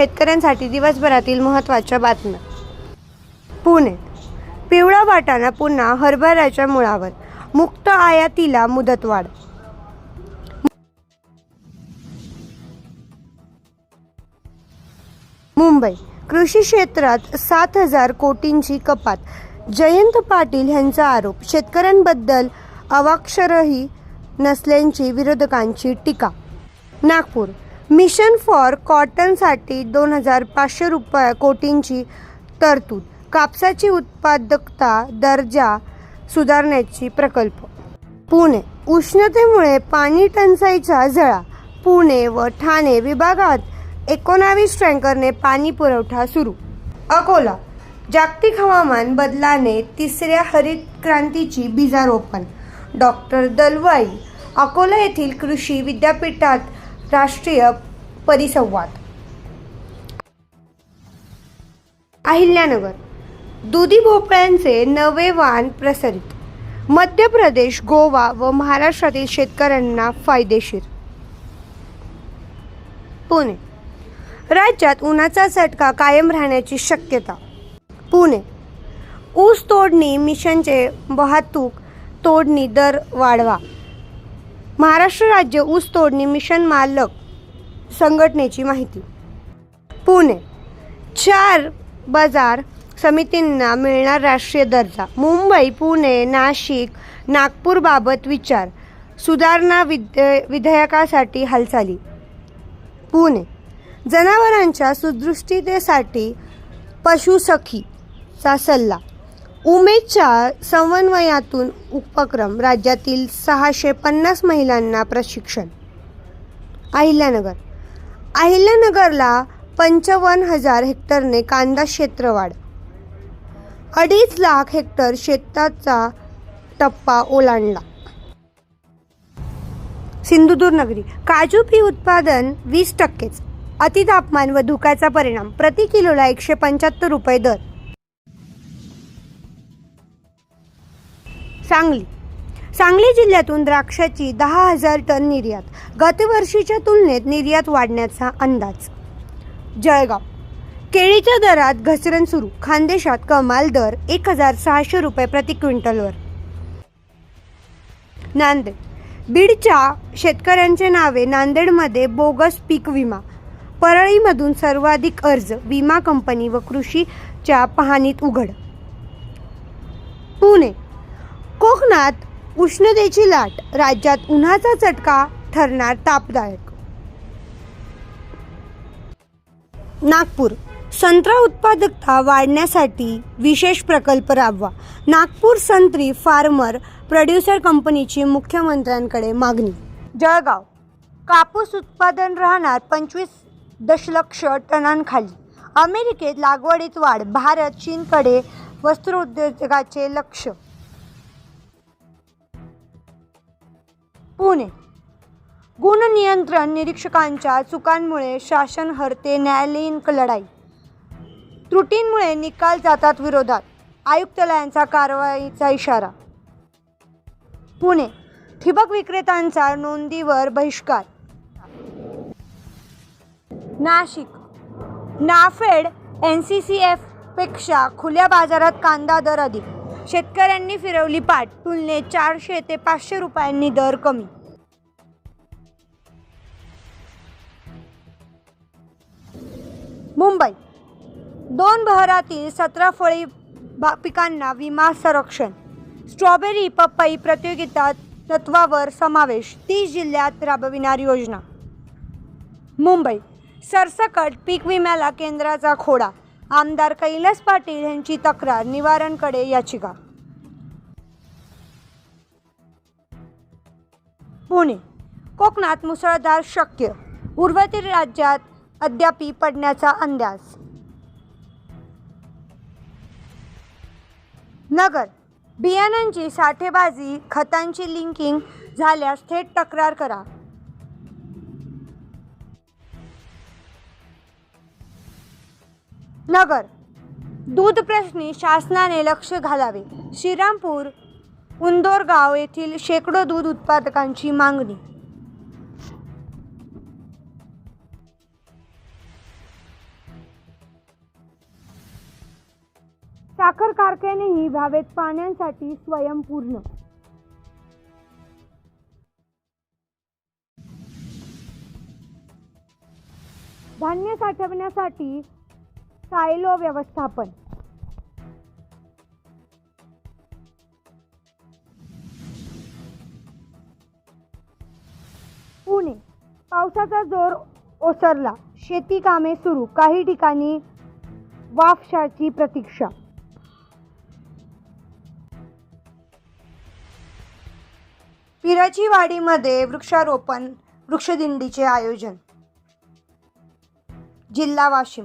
शेतकऱ्यांसाठी दिवसभरातील महत्त्वाच्या बातम्या. पुणे. पिवळा वाटाणा पुन्हा हरभऱ्याच्या मुळावर. मुक्त आयातीला मुदतवाढ. मुंबई. कृषी क्षेत्रात सात हजार कोटींची कपात. जयंत पाटील यांचा आरोप. शेतकऱ्यांबद्दल अवाक्षरही नसल्याची विरोधकांची टीका. नागपूर. मिशन फॉर कॉटनसाठी दोन हजार पाचशे रुपये कोटींची तरतूद कापसाची उत्पादकता दर्जा सुधारण्याची प्रकल्प. पुणे उष्णतेमुळे पाणी टंचाईचा झळा. पुणे व ठाणे विभागात एकोणावीस टँकरने पाणी पुरवठा सुरू. अकोला जागतिक हवामान बदलाने तिसऱ्या हरित क्रांतीची बीजारोपण. डॉक्टर दलवाई अकोला येथील कृषी विद्यापीठात राष्ट्रीय परिसंवाद. अहिल्यानगर. दुधी भोपळ्यांचे नवे वाण प्रसरित. मध्य प्रदेश गोवा व महाराष्ट्रातील शेतकऱ्यांना फायदेशीर. पुणे. राज्यात उन्हाचा चटका कायम राहण्याची शक्यता. पुणे. ऊस तोडणी मिशनचे वाहतूक तोडणी दर वाढवा. महाराष्ट्र राज्य ऊस तोडणी मिशन मालक संघटनेची माहिती. पुणे. चार बाजार समितींना मिळणार राष्ट्रीय दर्जा. मुंबई पुणे नाशिक नागपूरबाबत विचार. सुधारणा विधे विधेयकासाठी हालचाली. पुणे. जनावरांच्या सुदृष्टीतेसाठी पशुसखीचा सल्ला. उमेदच्या समन्वयातून उपक्रम राज्यातील सहाशे पन्नास महिलांना प्रशिक्षण. अहिल्यानगर. अहिल्यानगरला पंचावन्न हजार हेक्टरने कांदा क्षेत्रवाढ. अडीच लाख हेक्टर शेताचा टप्पा ओलांडला. सिंधुदुर्ग नगरी. काजू पी उत्पादन वीस टक्केच. अतितापमान व धुक्याचा परिणाम. प्रति किलोला एकशे पंच्याहत्तर रुपये दर. सांगली. सांगली जिल्ह्यातून द्राक्षाची दहा हजार टन निर्यात. गतवर्षीच्या तुलनेत निर्यात वाढण्याचा अंदाज. जळगाव. केळीच्या दरात घसरण सुरू. खानदेशात कमाल दर एक हजार सहाशे रुपये प्रति क्विंटलवर. नांदेड. बीडच्या शेतकऱ्यांचे नावे नांदेडमध्ये बोगस पीक विमा. परळीमधून सर्वाधिक अर्ज विमा कंपनी व कृषीच्या पाहणीत उघड. पुणे. कोकणात उष्णतेची लाट राज्यात उन्हाचा चटका ठरणार तापदायक. नागपूर संत्रा उत्पादकता वाढण्यासाठी विशेष प्रकल्प राबवा. नागपूर संत्री फार्मर प्रोड्युसर कंपनीची मुख्यमंत्र्यांकडे मागणी. जळगाव कापूस उत्पादन राहणार पंचवीस दशलक्ष टनांखाली. अमेरिकेत लागवडीत वाढ भारत चीनकडे वस्त्रोद्योगाचे लक्ष. पुणे. गुण नियंत्रण निरीक्षकांच्या चुकांमुळे शासन हरते न्यायालयीन लढाई. त्रुटींमुळे निकाल जातात विरोधात. आयुक्तालयांचा कारवाईचा इशारा. पुणे. ठिबक विक्रेत्यांचा नोंदीवर बहिष्कार. Nashik. NAFED N C C एफपेक्षा खुल्या बाजारात कांदा दर अधिक. शेतकऱ्यांनी फिरवली पाठ. तुलनेत चारशे ते पाचशे रुपयांनी दर कमी. मुंबई. दोन बहरातील सतरा फळी पिकांना विमा संरक्षण. स्ट्रॉबेरी पपई प्रतियोगिता तत्वावर समावेश. तीस जिल्ह्यात राबविणार योजना. मुंबई. सरसकट पीक विम्याला केंद्राचा खोडा. आमदार कैलास पाटील यांची तक्रार निवारणकडे याचिका. पुणे कोकणात मुसळधार शक्य उर्वरित राज्यात अद्यापी पडण्याचा अंदाज. नगर बियाणांची साठेबाजी खतांची लिंकिंग झाल्यास थेट तक्रार करा. नगर. दूध प्रश्नी शासनाने लक्ष घालावे. श्रीरामपूर उंदोरगाव येथील शेकडो दूध उत्पादकांची मागणी. साखर कारखानेही भावेत पाण्यासाठी स्वयंपूर्ण. धान्य साठवण्यासाठी सायलो व्यवस्थापन. पुणे. पावसाचा जोर ओसरला. शेती कामे सुरू. काही ठिकाणी वाफशाची प्रतीक्षा. पिराची वाडीमध्ये वृक्षारोपण वृक्षदिंडीचे आयोजन. जिल्हा वाशिम.